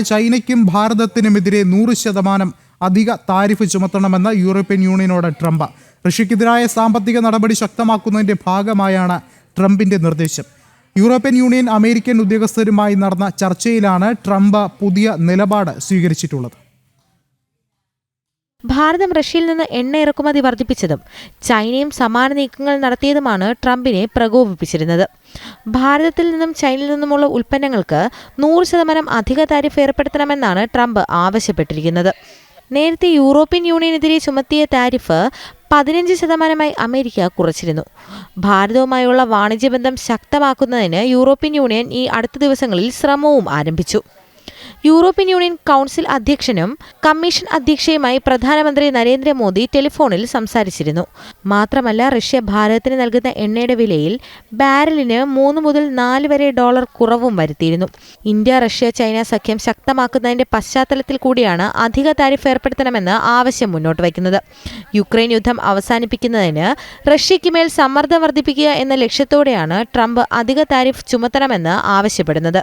ചൈനയ്ക്കും ഭാരതത്തിനുമെതിരെ നൂറ് ശതമാനം അധിക താരിഫ് ചുമത്തണമെന്ന് യൂറോപ്യൻ യൂണിയനോട് ട്രംപ്. റഷ്യക്കെതിരായ സാമ്പത്തിക നടപടി ശക്തമാക്കുന്നതിന്റെ ഭാഗമായാണ് ട്രംപിന്റെ നിർദ്ദേശം. യൂറോപ്യൻ യൂണിയൻ അമേരിക്കൻ ഉദ്യോഗസ്ഥരുമായി നടന്ന ചർച്ചയിലാണ് ട്രംപ് പുതിയ നിലപാട് സ്വീകരിച്ചിട്ടുള്ളത്. ഭാരതം റഷ്യയിൽ നിന്ന് എണ്ണ ഇറക്കുമതി വർദ്ധിപ്പിച്ചതും ചൈനയും സമാന നീക്കങ്ങൾ നടത്തിയതുമാണ് ട്രംപിനെ പ്രകോപിപ്പിച്ചിരുന്നത്. ഭാരതത്തിൽ നിന്നും ചൈനയിൽ നിന്നുമുള്ള ഉൽപ്പന്നങ്ങൾക്ക് നൂറ് ശതമാനം അധിക താരിഫ് ഏർപ്പെടുത്തണമെന്നാണ് ട്രംപ് ആവശ്യപ്പെട്ടിരിക്കുന്നത്. നേരത്തെ യൂറോപ്യൻ യൂണിയനെതിരെ ചുമത്തിയ താരിഫ് പതിനഞ്ച് ശതമാനമായി അമേരിക്ക കുറച്ചിരുന്നു. ഭാരതവുമായുള്ള വാണിജ്യബന്ധം ശക്തമാക്കുന്നതിന് യൂറോപ്യൻ യൂണിയൻ ഈ അടുത്ത ദിവസങ്ങളിൽ ശ്രമവും ആരംഭിച്ചു. യൂറോപ്യൻ യൂണിയൻ കൗൺസിൽ അധ്യക്ഷനും കമ്മീഷൻ അധ്യക്ഷയുമായി പ്രധാനമന്ത്രി നരേന്ദ്രമോദി ടെലിഫോണിൽ സംസാരിച്ചിരുന്നു. മാത്രമല്ല റഷ്യ ഭാരതത്തിന് നൽകുന്ന എണ്ണയുടെ വിലയിൽ ബാരലിന് മൂന്ന് മുതൽ നാല് വരെ ഡോളർ കുറവും വരുത്തിയിരുന്നു. ഇന്ത്യ റഷ്യ ചൈന സഖ്യം ശക്തമാക്കുന്നതിന്റെ പശ്ചാത്തലത്തിൽ കൂടിയാണ് അധിക താരിഫ് ഏർപ്പെടുത്തണമെന്ന് ആവശ്യം മുന്നോട്ട് വയ്ക്കുന്നത്. യുക്രൈൻ യുദ്ധം അവസാനിപ്പിക്കുന്നതിന് റഷ്യയ്ക്ക് മേൽ സമ്മർദ്ദം വർദ്ധിപ്പിക്കുക എന്ന ലക്ഷ്യത്തോടെയാണ് ട്രംപ് അധിക താരിഫ് ചുമത്തണമെന്ന് ആവശ്യപ്പെടുന്നത്.